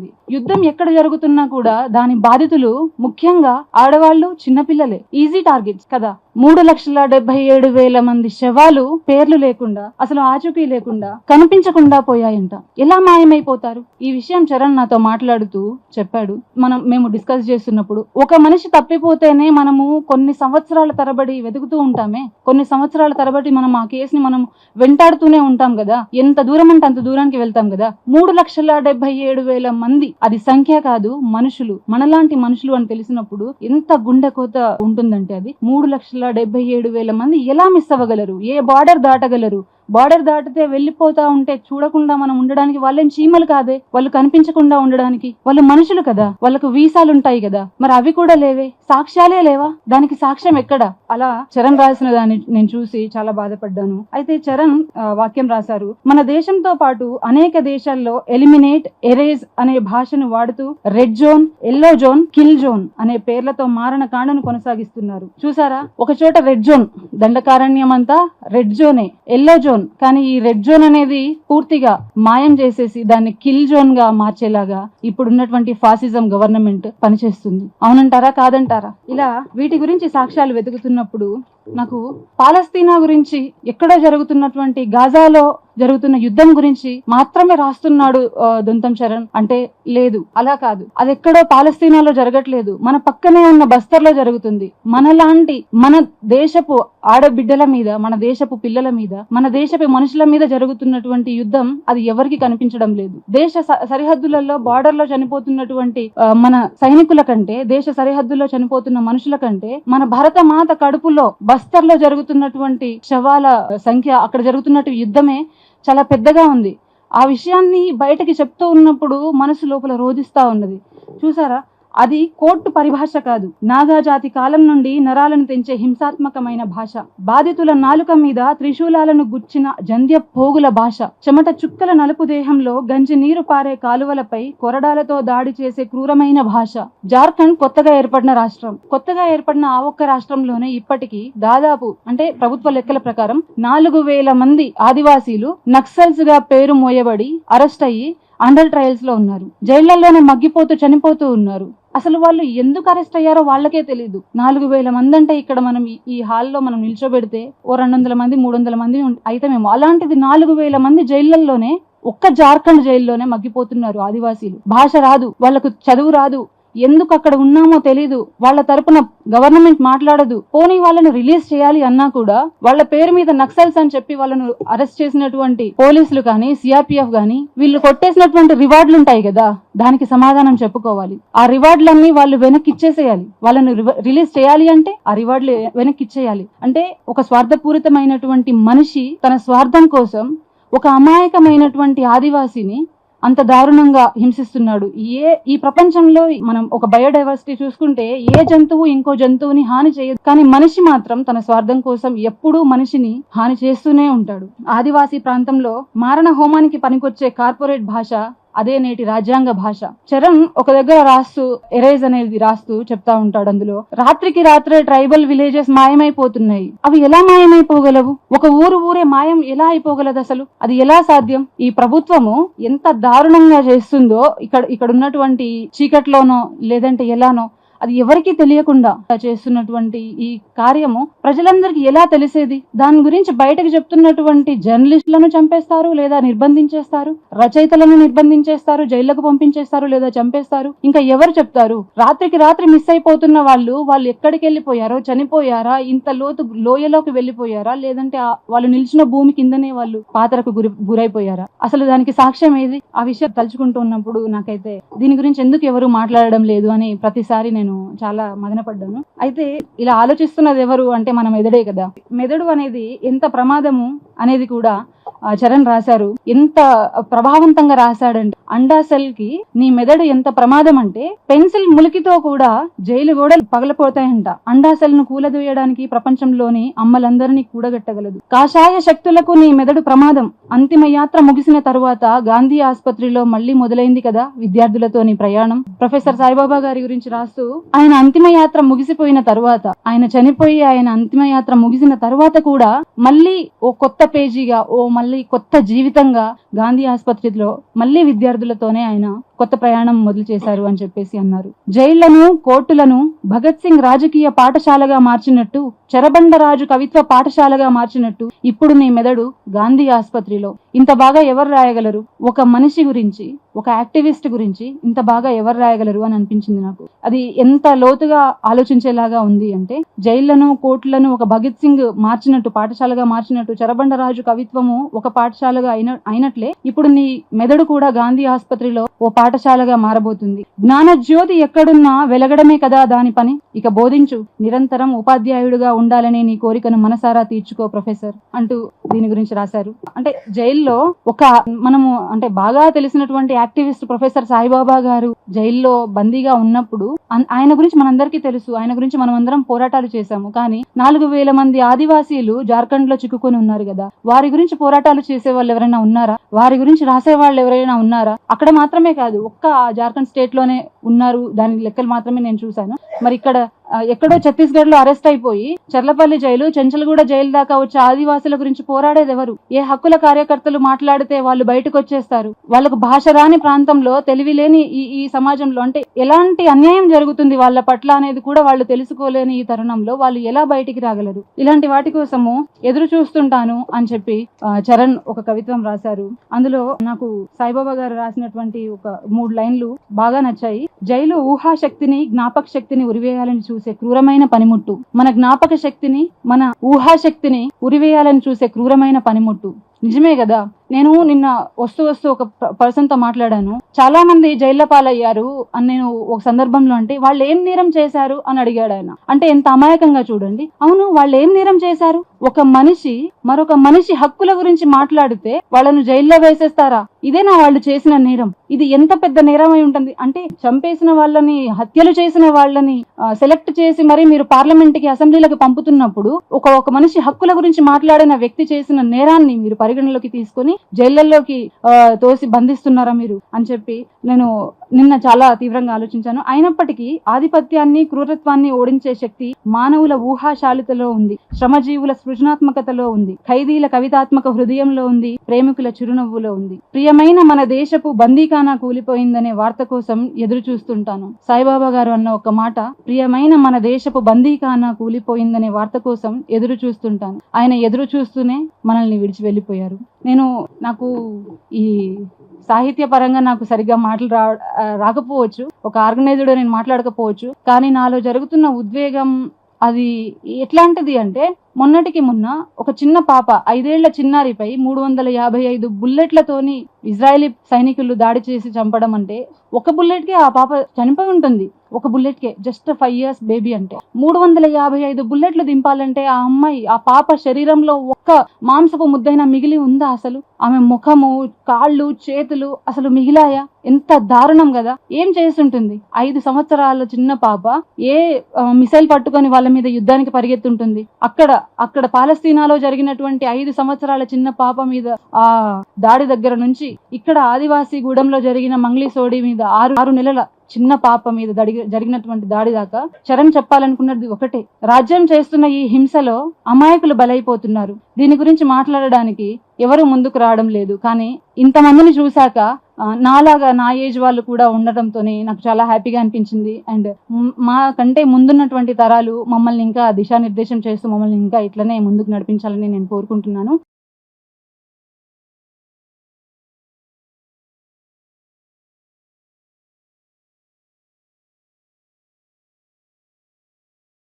జరుగుతుంది యుద్ధం ఎక్కడ జరుగుతున్నా కూడా దాని బాధితులు ముఖ్యంగా ఆడవాళ్ళు చిన్నపిల్లలే. ఈజీ టార్గెట్స్ కదా. మూడు లక్షల డెబ్బై ఏడు వేల మంది శవాలు పేర్లు లేకుండా అసలు ఆచూకీ లేకుండా కనిపించకుండా పోయాయంట. ఎలా మాయమైపోతారు? ఈ విషయం చరణ్ నాతో మాట్లాడుతూ చెప్పాడు. మనం మేము డిస్కస్ చేస్తున్నప్పుడు ఒక మనిషి తప్పిపోతేనే మనము కొన్ని సంవత్సరాల తరబడి వెతుకుతూ ఉంటామే. కొన్ని సంవత్సరాల తరబడి మనం ఆ కేసుని మనం వెంటాడుతూనే ఉంటాం కదా. ఎంత దూరం అంటే అంత దూరానికి వెళ్తాం కదా. మూడు లక్షల డెబ్బై ఏడు వేల మంది అది సంఖ్య కాదు మనుషులు. మనలాంటి మనుషులు అని తెలిసినప్పుడు ఎంత గుండె కోత ఉంటుందంటే అది. మూడు లక్షల డెబ్బై ఏడు వేల మంది ఎలా మిస్ అవ్వగలరు? ఏ బార్డర్ దాటగలరు? బార్డర్ దాటితే వెళ్ళిపోతా ఉంటే చూడకుండా మనం ఉండడానికి వాళ్ళేం చీమలు కాదే? వాళ్ళు కనిపించకుండా ఉండడానికి. వాళ్ళు మనుషులు కదా? వాళ్ళకు వీసాలు ఉంటాయి కదా? మరి అవి కూడా లేవే. సాక్ష్యాలే లేవా? దానికి సాక్ష్యం ఎక్కడ? అలా చరణ్ రాసిన దాన్ని నేను చూసి చాలా బాధపడ్డాను. అయితే చరణ్ వాక్యం రాశారు. మన దేశంతో పాటు అనేక దేశాల్లో ఎలిమినేట్ ఎరేజ్ అనే భాషను వాడుతూ red zone yellow zone kill zone అనే పేర్లతో మారణ కాండను కొనసాగిస్తున్నారు. చూసారా? ఒక చోట రెడ్ జోన్ దండకారణ్యం అంతా రెడ్ జోనే ఎల్లో జోన్. కానీ ఈ రెడ్ జోన్ అనేది పూర్తిగా మాయం చేసేసి దాన్ని కిల్ జోన్గా మార్చేలాగా ఇప్పుడున్నటువంటి ఫాసిజం గవర్నమెంట్ పనిచేస్తుంది. అవునంటారా? కాదంటారా? ఇలా వీటి గురించి సాక్ష్యాలు వెతుకుతున్నప్పుడు నాకు పాలస్తీనా గురించి ఎక్కడ జరుగుతున్నటువంటి గాజాలో జరుగుతున్న యుద్ధం గురించి మాత్రమే రాస్తున్నాడు దొంతం చరణ్ అంటే లేదు అలా కాదు. అది ఎక్కడో పాలస్తీనాలో జరగట్లేదు. మన పక్కనే ఉన్న బస్తర్లో జరుగుతుంది. మనలాంటి మన దేశపు ఆడబిడ్డల మీద మన దేశపు పిల్లల మీద మన దేశపు మనుషుల మీద జరుగుతున్నటువంటి యుద్ధం అది ఎవరికి కనిపించడం లేదు. దేశ స- సరిహద్దులలో బార్డర్లో చనిపోతున్నటువంటి మన సైనికుల కంటే దేశ సరిహద్దుల్లో చనిపోతున్న మనుషుల కంటే మన భరత మాత కడుపులో బస్తర్లో జరుగుతున్నటువంటి శవాల సంఖ్య అక్కడ జరుగుతున్నట్టు యుద్ధమే చాలా పెద్దగా ఉంది. ఆ విషయాన్ని బయటకి చెప్తూ ఉన్నప్పుడు మనసు లోపల రోధిస్తూ ఉన్నది. చూసారా? అది కోర్టు పరిభాష కాదు. నాగా జాతి కాలం నుండి నరాలను తెంచే హింసాత్మకమైన భాష. బాధితుల నాలుక మీద త్రిశూలాలను గుచ్చిన జంధ్య పోగుల భాష. చెమట చుక్కల నలుపు దేహంలో గంజి నీరు పారే కాలువలపై కొరడాలతో దాడి చేసే క్రూరమైన భాష. జార్ఖండ్ కొత్తగా ఏర్పడిన రాష్ట్రం. కొత్తగా ఏర్పడిన ఆ ఒక్క రాష్ట్రంలోనే ఇప్పటికీ దాదాపు అంటే ప్రభుత్వ లెక్కల ప్రకారం నాలుగు వేల మంది ఆదివాసీలు నక్సల్స్గా పేరు మోయబడి అరెస్ట్ అయ్యి అండర్ ట్రయల్స్లో ఉన్నారు. జైళ్ళలోనే మగ్గిపోతూ చనిపోతూ ఉన్నారు. అసలు వాళ్ళు ఎందుకు అరెస్ట్ అయ్యారో వాళ్ళకే తెలియదు నాలుగు వేల మంది అంటే ఇక్కడ మనం ఈ- హాల్లో మనం నిల్చోబెడితే ఓ రెండు వందల మంది మూడు వందల మంది అయితే మేము అలాంటిది నాలుగు వేల మంది జైళ్ళలోనే ఒక్క జార్ఖండ్ జైల్లోనే మగ్గిపోతున్నారు ఆదివాసీలు. భాష రాదు వాళ్ళకు చదువు రాదు ఎందుకు అక్కడ ఉన్నామో తెలీదు. వాళ్ళ తరపున గవర్నమెంట్ మాట్లాడదు. పోనీ వాళ్ళని రిలీజ్ చేయాలి అన్నా కూడా వాళ్ళ పేరు మీద నక్సల్స్ అని చెప్పి వాళ్ళను అరెస్ట్ చేసినటువంటి పోలీసులు కానీ సిఆర్పిఎఫ్ గాని వీళ్ళు కొట్టేసినటువంటి రివార్డులు ఉంటాయి కదా దానికి సమాధానం చెప్పుకోవాలి. ఆ రివార్డులన్నీ వాళ్ళు వెనక్కి ఇచ్చేసేయాలి వాళ్ళను రిలీజ్ చేయాలి అంటే ఆ రివార్డులు వెనక్కి ఇచ్చేయాలి అంటే ఒక స్వార్థపూరితమైనటువంటి మనిషి తన స్వార్థం కోసం ఒక అమాయకమైనటువంటి ఆదివాసిని అంత దారుణంగా హింసిస్తున్నాడు. ఏ ఈ ప్రపంచంలో మనం ఒక బయోడైవర్సిటీ చూసుకుంటే ఏ జంతువు ఇంకో జంతువుని హాని చేయదు. కానీ మనిషి మాత్రం తన స్వార్థం కోసం ఎప్పుడూ మనిషిని హాని చేస్తూనే ఉంటాడు. ఆదివాసీ ప్రాంతంలో మారణ హోమానికి పనికొచ్చే కార్పొరేట్ భాష అదే నేటి రాజ్యాంగ భాష. చరణ్ ఒక దగ్గర రాస్తూ ఎరేజ్ అనేది రాస్తూ చెప్తా ఉంటాడు అందులో. రాత్రికి రాత్రే ట్రైబల్ విలేజెస్ మాయమైపోతున్నాయి. అవి ఎలా మాయమైపోగలవు? ఒక ఊరు ఊరే మాయం ఎలా అయిపోగలదు అసలు? అది ఎలా సాధ్యం? ఈ ప్రభుత్వము ఎంత దారుణంగా చేస్తుందో ఇక్కడ ఇక్కడ ఉన్నటువంటి చీకట్లోనో లేదంటే ఎలానో అది ఎవరికీ తెలియకుండా చేస్తున్నటువంటి ఈ కార్యము ప్రజలందరికీ ఎలా తెలిసేది? దాని గురించి బయటకు చెప్తున్నటువంటి జర్నలిస్టులను చంపేస్తారు లేదా నిర్బంధించేస్తారు? రచయితలను నిర్బంధించేస్తారు? జైళ్ళకు పంపించేస్తారు లేదా చంపేస్తారు? ఇంకా ఎవరు చెప్తారు? రాత్రికి రాత్రి మిస్ అయిపోతున్న వాళ్ళు వాళ్ళు ఎక్కడికి వెళ్ళిపోయారో? చనిపోయారా? ఇంత లోతు లోయలోకి వెళ్ళిపోయారా? లేదంటే వాళ్ళు నిలిచిన భూమి కిందనే వాళ్ళు పాత్రకు గురి గురైపోయారా? అసలు దానికి సాక్ష్యం ఏది? ఆ విషయం తలుచుకుంటూ ఉన్నప్పుడు నాకైతే దీని గురించి ఎందుకు ఎవరు మాట్లాడడం లేదు అని ప్రతిసారి నేను చాలా మదనపడ్డాను అయితే ఇలా ఆలోచిస్తున్నది ఎవరు అంటే మన మెదడే కదా. మెదడు అనేది ఎంత ప్రమాదము అనేది కూడా చరణ్ రాశారు. ఎంత ప్రభావవంతంగా రాశాడంటే అండా కి నీ మెదడు ఎంత ప్రమాదం అంటే పెన్సిల్ ములికితో కూడా జైలు గోడలు పగలపోతాయంట. అండా ను కూలదోయడానికి ప్రపంచంలోని అమ్మలందరినీ కూడగట్టగలదు. కాషాయ శక్తులకు నీ మెదడు ప్రమాదం. అంతిమ యాత్ర ముగిసిన తరువాత గాంధీ ఆసుపత్రిలో మళ్ళీ మొదలైంది కదా విద్యార్థులతో నీ ప్రయాణం? ప్రొఫెసర్ సాయిబాబా గారి గురించి రాస్తూ ఆయన అంతిమ యాత్ర ముగిసిపోయిన తరువాత ఆయన చనిపోయి ఆయన అంతిమ యాత్ర ముగిసిన తరువాత కూడా మళ్ళీ ఓ కొత్త పేజీగా ఓ మళ్ళీ కొత్త జీవితంగా గాంధీ ఆసుపత్రిలో మళ్ళీ విద్యార్థులతోనే ఆయన కొత్త ప్రయాణం మొదలు చేశారు అని చెప్పేసి అన్నారు. జైళ్ళను కోర్టులను భగత్ సింగ్ రాజకీయ పాఠశాలగా మార్చినట్టు చరబండరాజు కవిత్వ పాఠశాలగా మార్చినట్టు ఇప్పుడు నీ మెదడు గాంధీ ఆసుపత్రిలో. ఇంత బాగా ఎవరు రాయగలరు? ఒక మనిషి గురించి ఒక యాక్టివిస్ట్ గురించి ఇంత బాగా ఎవరు రాయగలరు అని అనిపించింది నాకు. అది ఎంత లోతుగా ఆలోచించేలాగా ఉంది అంటే జైళ్ళను కోర్టులను ఒక భగత్ సింగ్ మార్చినట్టు పాఠశాలగా మార్చినట్టు చరబండరాజు కవిత్వము ఒక పాఠశాలగా అయిన అయినట్లే ఇప్పుడు నీ మెదడు కూడా గాంధీ ఆసుపత్రిలో ఓ పాఠశాలగా మారబోతుంది. జ్ఞాన జ్యోతి ఎక్కడున్నా వెలగడమే కదా దాని పని. ఇక బోధించు. నిరంతరం ఉపాధ్యాయుడుగా ఉండాలనే నీ కోరికను మనసారా తీర్చుకో ప్రొఫెసర్ అంటూ దీని గురించి రాశారు. అంటే జైల్లో ఒక మనము అంటే బాగా తెలిసినటువంటి యాక్టివిస్ట్ ప్రొఫెసర్ సాయిబాబా గారు జైల్లో బందీగా ఉన్నప్పుడు ఆయన గురించి మనందరికీ తెలుసు. ఆయన గురించి మనం అందరం పోరాటాలు చేశాము. కానీ నాలుగు వేల మంది ఆదివాసీలు జార్ఖండ్లో చిక్కుకొని ఉన్నారు కదా. వారి గురించి పోరాటాలు చేసే వాళ్ళు ఎవరైనా ఉన్నారా? వారి గురించి రాసే వాళ్ళు ఎవరైనా ఉన్నారా? అక్కడ మాత్రమే కాదు. ఒక్క జార్ఖండ్ స్టేట్లోనే ఉన్నారు. దాని లెక్కలు మాత్రమే నేను చూశాను. మరి ఇక్కడ ఎక్కడో ఛత్తీస్గఢ్లో అరెస్ట్ అయిపోయి చర్లపల్లి జైలు చెంచలగూడ జైలు దాకా వచ్చే ఆదివాసుల గురించి పోరాడేది ఎవరు? ఏ హక్కుల కార్యకర్తలు మాట్లాడితే వాళ్ళు బయటకు వచ్చేస్తారు? వాళ్ళకు భాష రాని ప్రాంతంలో తెలివి లేని ఈ ఈ సమాజంలో అంటే ఎలాంటి అన్యాయం జరుగుతుంది వాళ్ళ పట్ల అనేది కూడా వాళ్ళు తెలుసుకోలేని ఈ తరుణంలో వాళ్ళు ఎలా బయటికి రాగలరు? ఇలాంటి వాటి కోసము ఎదురు చూస్తుంటాను అని చెప్పి చరణ్ ఒక కవిత్వం రాశారు. అందులో నాకు సాయిబాబా గారు రాసినటువంటి ఒక మూడు లైన్లు బాగా నచ్చాయి. జైలు ఊహా శక్తిని జ్ఞాపక శక్తిని ఉరివేయాలని చూసే క్రూరమైన పనిముట్టు. మన జ్ఞాపక శక్తిని మన ఊహాశక్తిని ఉరివేయాలని చూసే క్రూరమైన పనిముట్టు. నిజమే కదా నేను నిన్న వస్తూ వస్తూ ఒక పర్సన్తో మాట్లాడాను. చాలా మంది జైళ్ళ పాలయ్యారు అని నేను ఒక సందర్భంలో అంటే వాళ్ళు ఏం నేరం చేశారు అని అడిగాడు ఆయన. అంటే ఎంత అమాయకంగా చూడండి. అవును వాళ్ళు ఏం నేరం చేశారు? ఒక మనిషి మరొక మనిషి హక్కుల గురించి మాట్లాడితే వాళ్ళను జైల్లో వేసేస్తారా? ఇదేనా వాళ్ళు చేసిన నేరం. ఇది ఎంత పెద్ద నేరం అయి ఉంటుంది? అంటే చంపేసిన వాళ్ళని హత్యలు చేసిన వాళ్ళని సెలెక్ట్ చేసి మరి మీరు పార్లమెంట్కి అసెంబ్లీలకు పంపుతున్నప్పుడు ఒక ఒక మనిషి హక్కుల గురించి మాట్లాడిన వ్యక్తి చేసిన నేరాన్ని మీరు పరిగణలోకి తీసుకొని జైళ్ళలోకి తోసి బంధిస్తున్నారా మీరు? అని చెప్పి నేను నిన్న చాలా తీవ్రంగా ఆలోచించాను. అయినప్పటికీ ఆధిపత్యాన్ని క్రూరత్వాన్ని ఓడించే శక్తి మానవుల ఊహాశాలితలో ఉంది శ్రమజీవుల సృజనాత్మకతలో ఉంది ఖైదీల కవితాత్మక హృదయంలో ఉంది ప్రేమికుల చిరునవ్వులో ఉంది. ప్రియమైన మన దేశపు బందీఖానా కూలిపోయిందనే వార్త కోసం ఎదురు చూస్తుంటాను సాయిబాబా గారు అన్న ఒక మాట ప్రియమైన మన దేశపు బందీఖానా కూలిపోయిందనే వార్త కోసం ఎదురు చూస్తుంటాను ఆయన ఎదురు చూస్తూనే మనల్ని విడిచి వెళ్ళిపోయారు. నేను నాకు ఈ సాహిత్య పరంగా నాకు సరిగ్గా మాటలు రా రాకపోవచ్చు. ఒక ఆర్గనైజ్డ్ నేను మాట్లాడకపోవచ్చు. కానీ నాలో జరుగుతున్న ఉద్వేగం అది ఎట్లాంటిది అంటే మొన్నటికి మొన్న ఒక చిన్న పాప ఐదేళ్ళ చిన్నారిపై మూడు వందల యాభై ఐదు బుల్లెట్లతోని ఇజ్రాయలీ సైనికులు దాడి చేసి చంపడం అంటే ఒక బుల్లెట్కే ఆ పాప చనిపోయి ఉంటుంది. ఒక బుల్లెట్ కే జస్ట్ ఫైవ్ ఇయర్స్ బేబీ అంటే. మూడు వందల యాభై ఐదు బుల్లెట్లు దింపాలంటే ఆ అమ్మాయి ఆ పాప శరీరంలో ఒక్క మాంసపు ముద్దైనా మిగిలి ఉందా అసలు? ఆమె ముఖము కాళ్ళు చేతులు అసలు మిగిలాయా? ఎంత దారుణం కదా! ఏం చేస్తుంటుంది? ఐదు సంవత్సరాల చిన్న పాప ఏ మిసైల్ పట్టుకొని వాళ్ళ మీద యుద్ధానికి పరిగెత్తుంటుంది? అక్కడ అక్కడ పాలస్తీనాలో జరిగినటువంటి ఐదు సంవత్సరాల చిన్న పాప మీద ఆ దాడి దగ్గర నుంచి ఇక్కడ ఆదివాసీ గూడెంలో జరిగిన మంగ్లీ సోడి మీద ఆరు ఆరు నెలల చిన్న పాప మీద జరిగినటువంటి దాడి దాకా చరణ్ చెప్పాలనుకున్నది ఒకటే. రాజ్యం చేస్తున్న ఈ హింసలో అమాయకులు బలైపోతున్నారు. దీని గురించి మాట్లాడడానికి ఎవరు ముందుకు రావడం లేదు. కానీ ఇంతమందిని చూశాక నాలాగా నా ఏజ్ వాళ్ళు కూడా ఉండటంతోనే నాకు చాలా హ్యాపీగా అనిపించింది. అండ్ మా కంటే ముందున్నటువంటి తరాలు మమ్మల్ని ఇంకా దిశానిర్దేశం చేస్తూ మమ్మల్ని ఇంకా ఇట్లనే ముందుకు నడిపించాలని నేను కోరుకుంటున్నాను.